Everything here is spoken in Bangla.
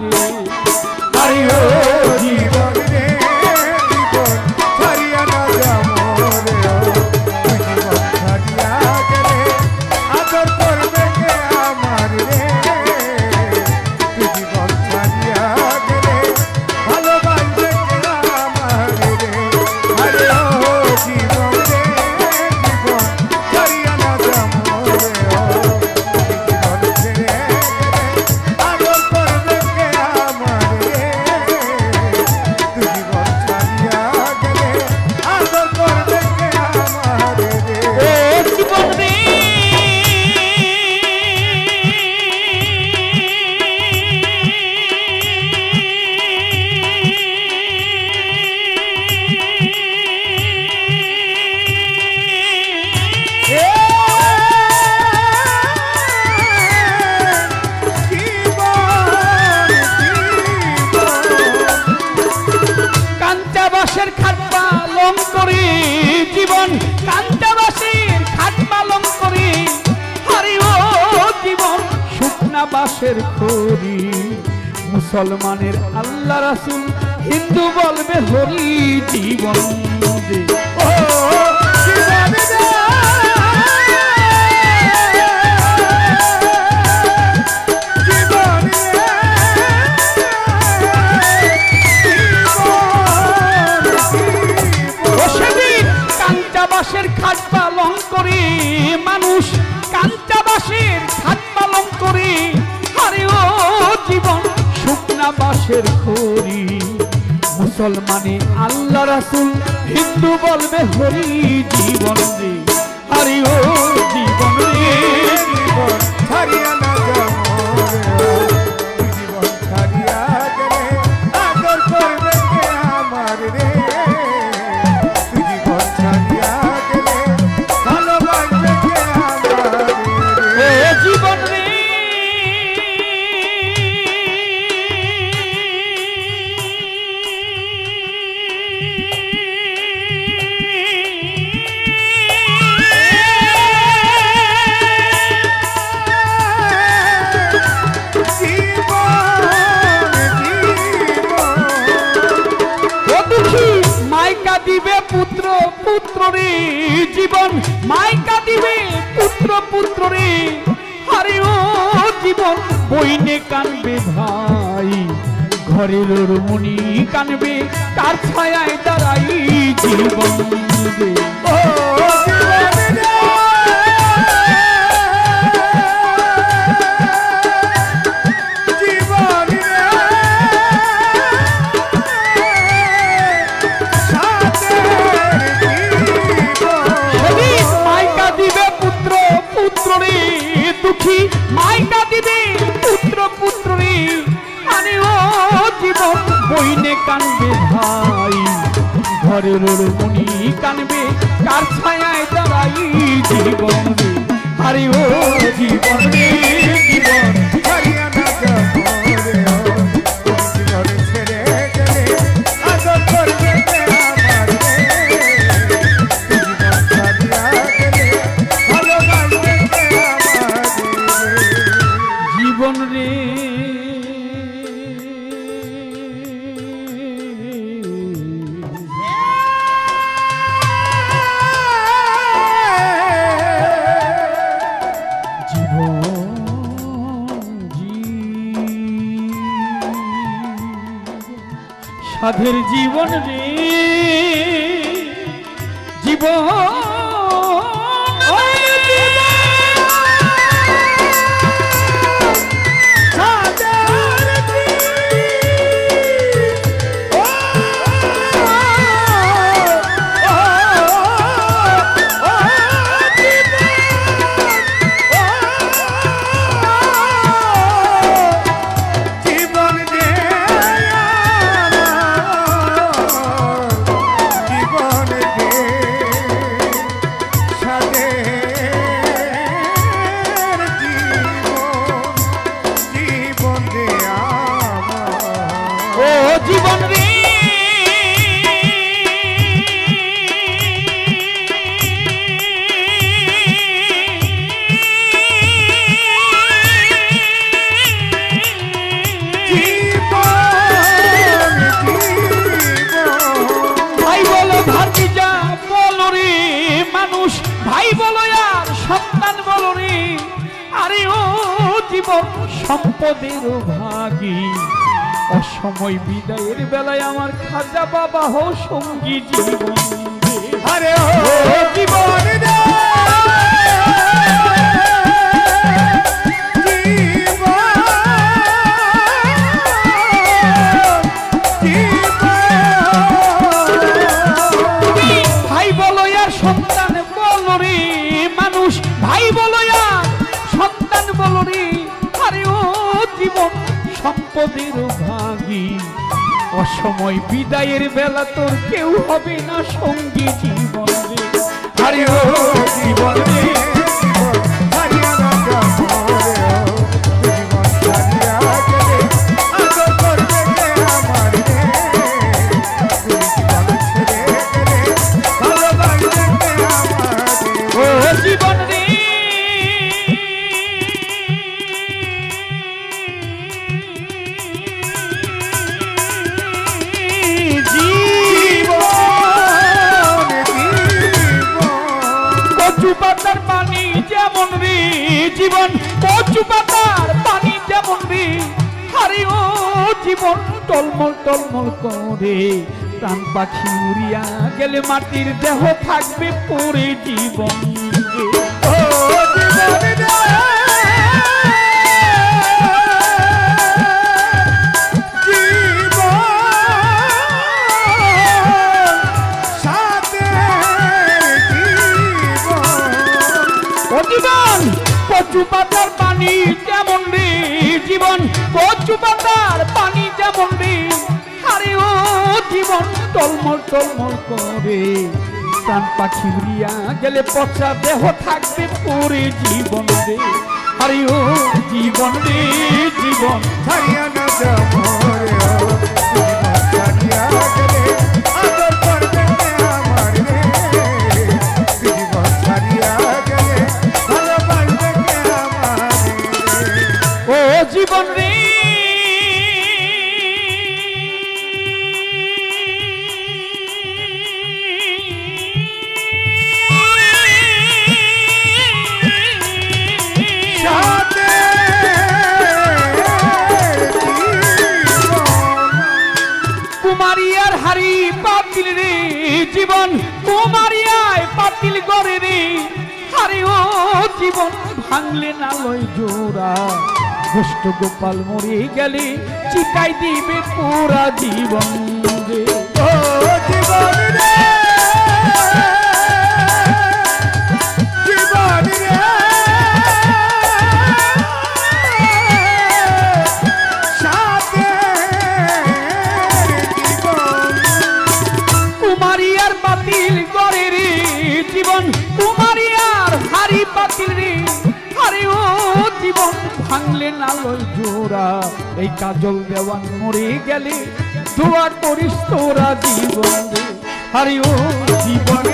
রে আরে শুকনা খরি মুসলমানের আল্লাহ রাসুল হিন্দু বলবে হরি জীবন। ও জীবন বাসের খড়ি। মুসলমানে আল্লাহ রাসুল, হিন্দু বলবে, হরি জীবন রে আরে ও জীবন রে, জীবন ছাড়িয়া রে জীবন, মাইকা দিবে পুত্র পুত্র রে আরে ও জীবন, বইনে কানবে ভাই ঘরের রমণী কানবে, তার ছায়ায় দাঁড়াই জীবন। ও জীবন দিবে, পুত্র পুত্র আরে ও জীবন বইনে কানবে ভাই। ঘরের রমণী কানবে, কার ছায়ায় জীবন আরে জীবন জীবন সাধের জীবন রে আরে ও জীবন সম্পদের ভাগী। অসময় বিদায়ের বেলায় আমার খাজা বাবা হো সঙ্গী জীবন আরে ও জীবন সম্পদের ভাগি। অসময় বিদায়ের বেলা তোর কেউ হবে না সঙ্গী জীবন। জীবন কচু পাতার পানি যেমন রে। আরে ও জীবন, টলমল টলমল করে। প্রাণ পাখি উড়িয়া গেলে মাটির দেহ থাকবে পরে জীবন। জীবন, ও পাতার পানি যেমন আরে ও জীবন টলমল টলমল করে। প্রাণ পাখি উড়িয়া গেলে পচা দেহ থাকবে পরে জীবন রে। আরে ও জীবন রে, জীবন হরিয়ানা জমরে ও পাতিল রে জীবন কুমারিয়ায় পাতিল করে রে। আরে ও জীবন, ভাঙলে না লয় জোড়া। দুষ্ট গোপাল মরে গেলে চিকাই দিবে পুরা জীবন রে। ও জীবন রে! ভাঙলে না লয় জোড়া, এই কাজল দেওয়ান মরে গেলে দোয়া করিস তোরা জীবন হারিও জীবন